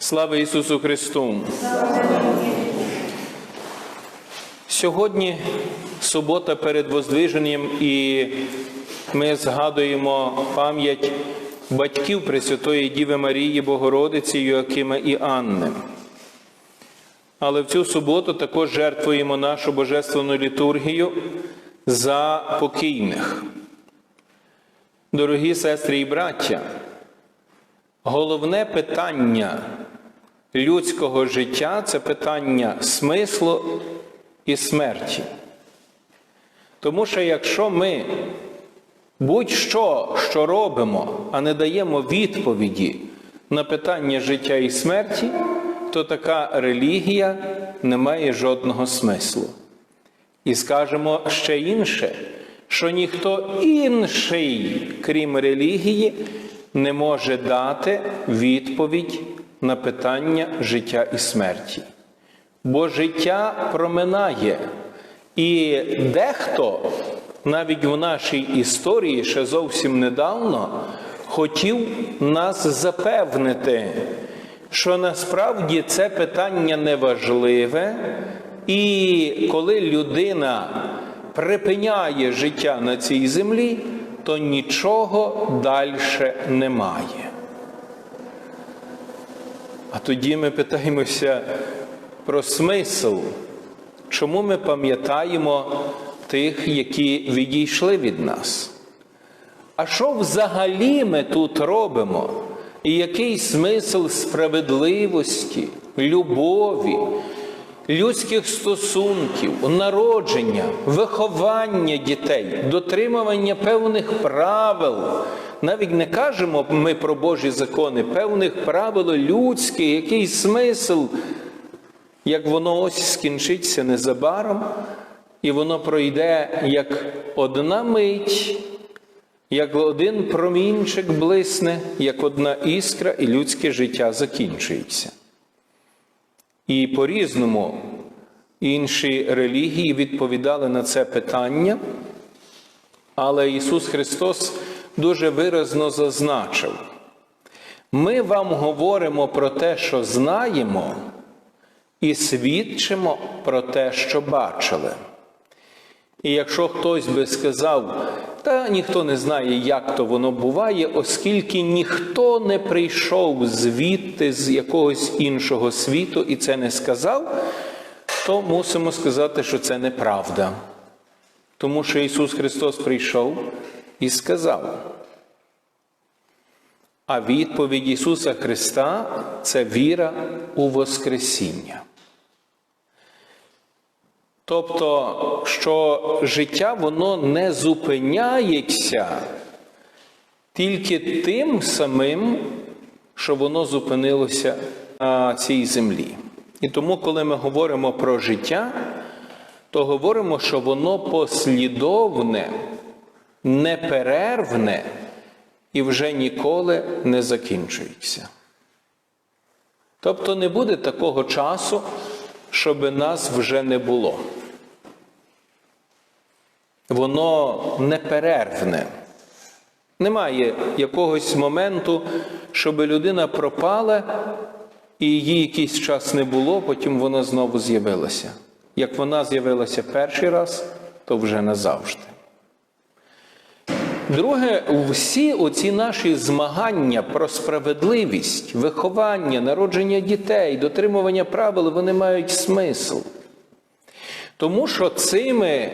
Слава Ісусу Христу! Сьогодні субота перед Воздвиженням, і ми згадуємо пам'ять батьків Пресвятої Діви Марії, Богородиці, Йоакима і Анни. Але в цю суботу також жертвуємо нашу божественну літургію за покійних. Дорогі сестри і браття, головне питання людського життя це питання смислу і смерті. Тому що якщо ми будь-що, що робимо, а не даємо відповіді на питання життя і смерті, то така релігія не має жодного смислу. І скажемо ще інше, що ніхто інший, крім релігії, не може дати відповідь на питання життя і смерті. Бо життя проминає, і дехто навіть в нашій історії ще зовсім недавно хотів нас запевнити, що насправді це питання неважливе, і коли людина припиняє життя на цій землі, то нічого далі немає. А тоді ми питаємося про смисл, чому ми пам'ятаємо тих, які відійшли від нас. А що взагалі ми тут робимо? І який смисл справедливості, любові, людських стосунків, народження, виховання дітей, дотримування певних правил? Навіть не кажемо ми про Божі закони, певних правил людських, який смисл, як воно ось скінчиться незабаром, і воно пройде як одна мить, як один промінчик блисне, як одна іскра, і людське життя закінчується. І по-різному інші релігії відповідали на це питання, але Ісус Христос дуже виразно зазначив: ми вам говоримо про те, що знаємо, і свідчимо про те, що бачили. І якщо хтось би сказав, та ніхто не знає, як то воно буває, оскільки ніхто не прийшов звідти з якогось іншого світу і це не сказав, то мусимо сказати, що це неправда. Тому що Ісус Христос прийшов і сказав. А відповідь Ісуса Христа це віра у Воскресіння. Тобто, що життя воно не зупиняється тільки тим самим, що воно зупинилося на цій землі. І тому, коли ми говоримо про життя, то говоримо, що воно послідовне, неперервне і вже ніколи не закінчується. Тобто не буде такого часу, щоб нас вже не було. Воно неперервне. Немає якогось моменту, щоб людина пропала і її якийсь час не було, потім вона знову з'явилася. Як вона з'явилася перший раз, то вже назавжди. Друге, всі оці наші змагання про справедливість, виховання, народження дітей, дотримування правил, вони мають смисл. Тому що цими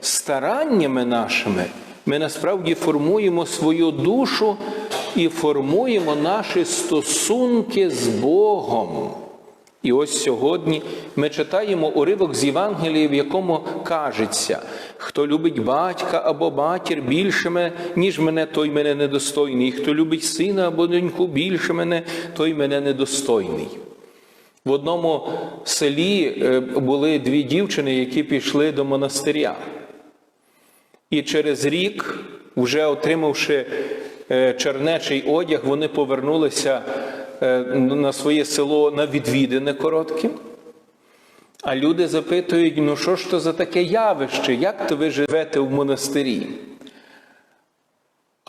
стараннями нашими ми насправді формуємо свою душу і формуємо наші стосунки з Богом. І ось сьогодні ми читаємо уривок з Євангелії, в якому кажеться, хто любить батька або матір більше, ніж мене, той мене недостойний. Хто любить сина або доньку більше мене, той мене недостойний. В одному селі е, були дві дівчини, які пішли до монастиря. І через рік, вже отримавши е, чернечий одяг, вони повернулися на своє село на відвідини короткі. А люди запитують: ну що ж то за таке явище? Як то ви живете в монастирі?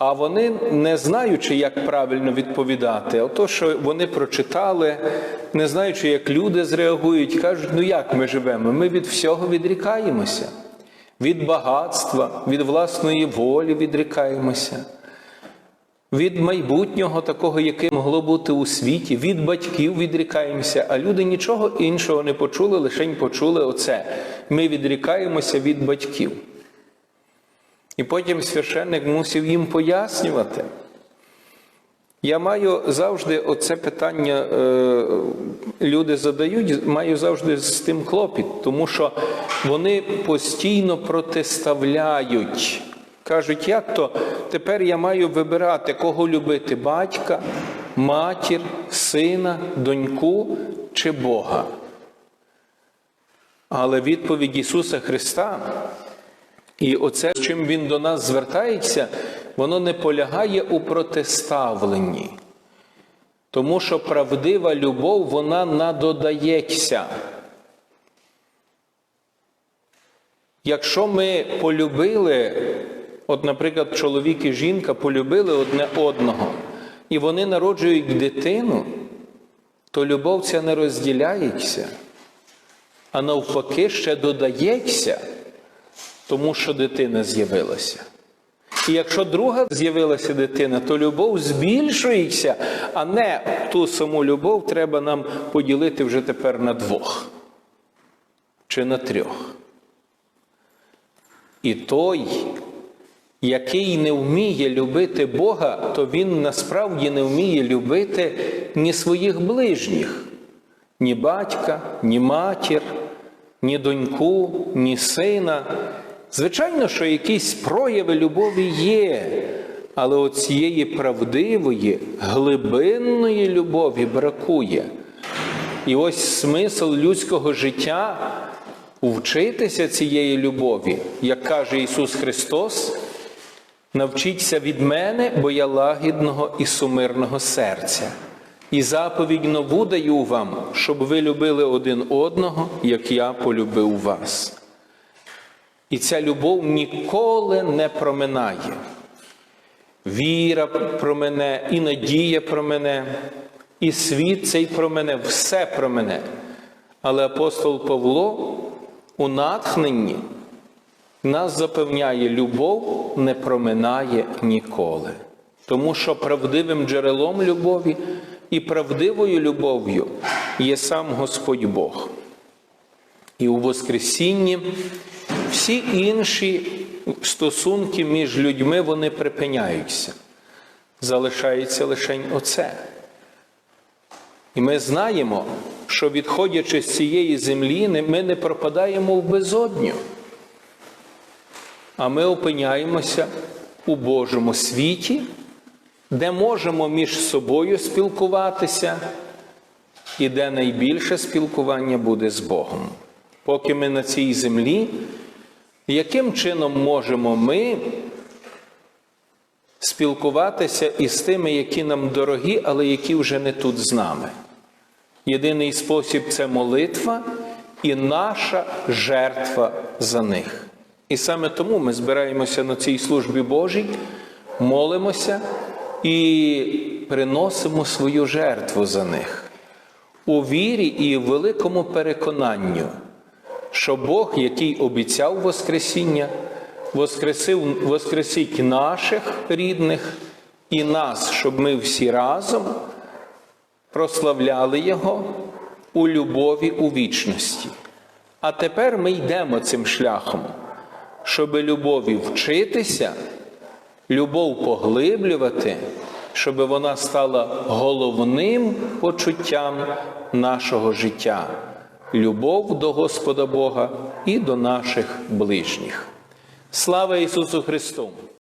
А вони, не знаючи, як правильно відповідати, а то, що вони прочитали, не знаючи, як люди зреагують, кажуть, ну як ми живемо? Ми від всього відрікаємося, від багатства, від власної волі відрікаємося, від майбутнього такого, яке могло бути у світі, від батьків відрікаємося, а люди нічого іншого не почули, лише почули оце. Ми відрікаємося від батьків. І потім священник мусив їм пояснювати. Я маю завжди оце питання, е, люди задають, маю завжди з тим клопіт, тому що вони постійно протиставляють. Кажуть, як то тепер я маю вибирати, кого любити батька, матір, сина, доньку чи Бога. Але відповідь Ісуса Христа і оце, з чим він до нас звертається, воно не полягає у протиставленні. Тому що правдива любов, вона надодається. Якщо ми полюбили, от, наприклад, чоловік і жінка полюбили одне одного, і вони народжують дитину, то любов ця не розділяється, а навпаки, ще додається тому що дитина з'явилася. І якщо друга з'явилася дитина, то любов збільшується, а не ту саму любов треба нам поділити вже тепер на двох чи на трьох. І той, який не вміє любити Бога, то він насправді не вміє любити ні своїх ближніх, ні батька, ні матір, ні доньку, ні сина. Звичайно, що якісь прояви любові є, але от цієї правдивої, глибинної любові бракує. І ось смисл людського життя вчитися цієї любові, як каже Ісус Христос, навчіться від мене, бо я лагідного і сумирного серця. І заповідь нову даю вам, щоб ви любили один одного, як я полюбив вас. І ця любов ніколи не проминає. Віра про мене, і надія про мене, і світ цей про мене, все про мене. Але апостол Павло у натхненні нас запевняє, любов не проминає ніколи. Тому що правдивим джерелом любові і правдивою любов'ю є сам Господь Бог. І у Воскресінні всі інші стосунки між людьми вони припиняються. Залишається лише оце. І ми знаємо, що відходячи з цієї землі, ми не пропадаємо в безодню, а ми опиняємося у Божому світі, де можемо між собою спілкуватися, і де найбільше спілкування буде з Богом. Поки ми на цій землі, яким чином можемо ми спілкуватися із тими, які нам дорогі, але які вже не тут з нами? Єдиний спосіб це молитва і наша жертва за них. І саме тому ми збираємося на цій службі Божій, молимося і приносимо свою жертву за них у вірі і в великому переконанню що Бог, який обіцяв Воскресіння, воскресив, воскресить наших рідних і нас, щоб ми всі разом прославляли Його у любові у вічності. А тепер ми йдемо цим шляхом, щоб любові вчитися, любов поглиблювати, щоб вона стала головним почуттям нашого життя любов до Господа Бога і до наших ближніх. Слава Ісусу Христу!